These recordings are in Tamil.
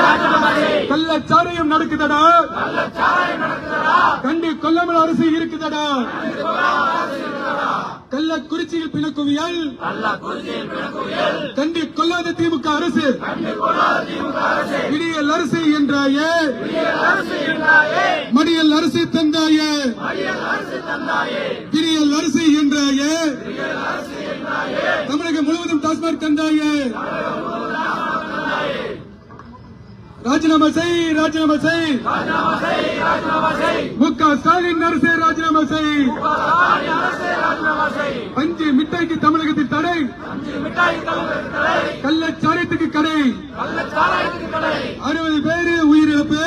ராஜினாமா செய் நடக்குதடா. கண்டி கொல்லாமல் அரசு இருக்குதடா. கள்ளக்குறிச்சியில் பிணக்குவியல். கண்டி கொல்லாத திமுக அரசு. விடியல் அரசு என்றாயே. மடியல் அரசு தந்தாயே விடியல் அரசு என்றாயே தமிழகம் முழுவதும் டாஸ்மாக் தந்தாயே ராஜினாமா செய் ராஜினாமா செய். மு க ஸ்டாலின் அரசு ராஜினாமா செய். பஞ்சு மிட்டாய்க்கு தமிழகத்தில் தடை. கள்ளச்சாரியத்துக்கு கடை. அறுபது பேரு உயிரிழப்பு.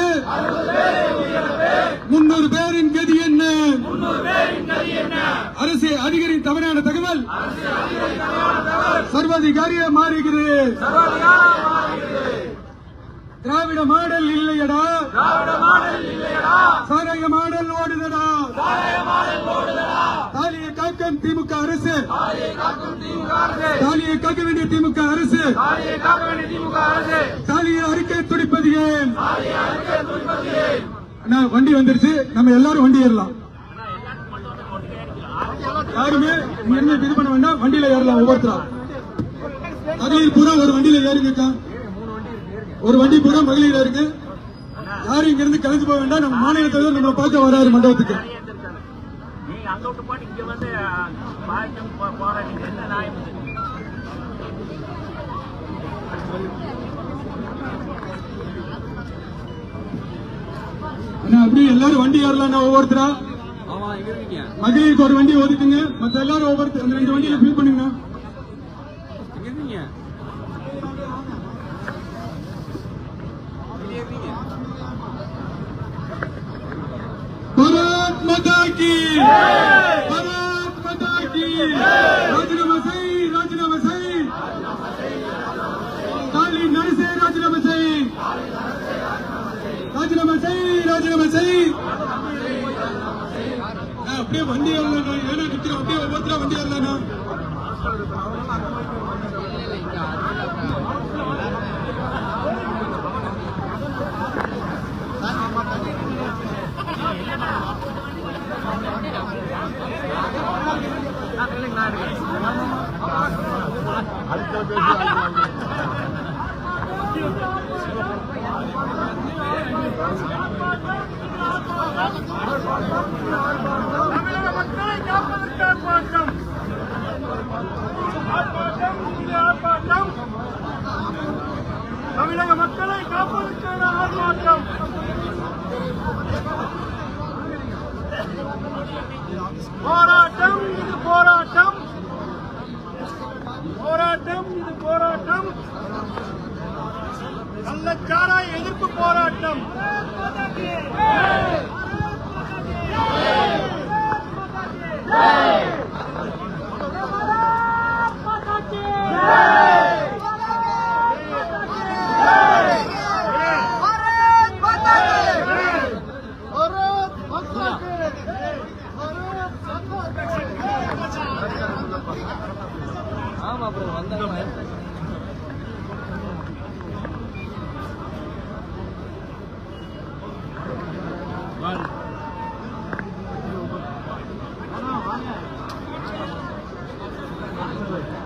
முன்னூறு பேரின் கதி என்ன? அரசு அதிகாரியின் தவறான தகவல். சர்வாதிகாரியா மாறுகிறது. திராவிட மாடல் இல்லையடா. சாராய மாடல் ஓடுதடா. தாலியை காக்கும் திமுக அரசு. தாலியை காக்க வேண்டிய திமுக அரசு. தாலியை அறிக்கை துடிப்பது ஏன்? அண்ணா, வண்டி வந்துருச்சு. நம்ம எல்லாரும் வண்டி ஏறலாம். யாருமே இங்க இருந்து இது பண்ண வேண்டாம். வண்டியில ஏறலாம் ஒவ்வொருத்தரா. மகளிர் பூரா ஒரு வண்டியில ஏறுங்கக்கா. ஒரு வண்டி பூரா மகளிர் இருக்கு? யாரும் இங்க இருந்து கலந்து போக வேண்டாம். நம்ம மாநில தலைவர் நம்ம பார்க்க வராரு மண்டபத்துக்கு. அப்படியே எல்லாரும் வண்டி ஏறலாம் ஒவ்வொருத்தரா? மகளிருக்கு ஒரு வண்டி ஒதுக்குங்க மத்த எல்லாரும் ஒவ்வொருத்தர் ரெண்டு வண்டியில ஃபில் பண்ணுங்க பாரத் மாதா கி பாரத் மாதா கி ராஜினாமா செய் ராஜினாமா செய் ஸ்டாலின் அரசே ராஜினாமா செய் ராஜினாமா செய் ராஜினாமா செய் ஆ, அப்படியே வண்டி ஏறலாம் ஏன்னா நிக்கிறோம் அப்படியே ஒவ்வொருத்தரா வண்டி ஏறலாம் தமிழக மக்களை காப்பதற்கான ஆர்ப்பாட்டம் ஆர்ப்பாட்டம் ஆர்ப்பாட்டம் தமிழக மக்களை காப்பதற்கான ஆர்ப்பாட்டம் போராட்டம் இந்த சாராய எதிர்ப்பு போராட்டம். ஆமா அப்புறம் வந்தாங்க. Great.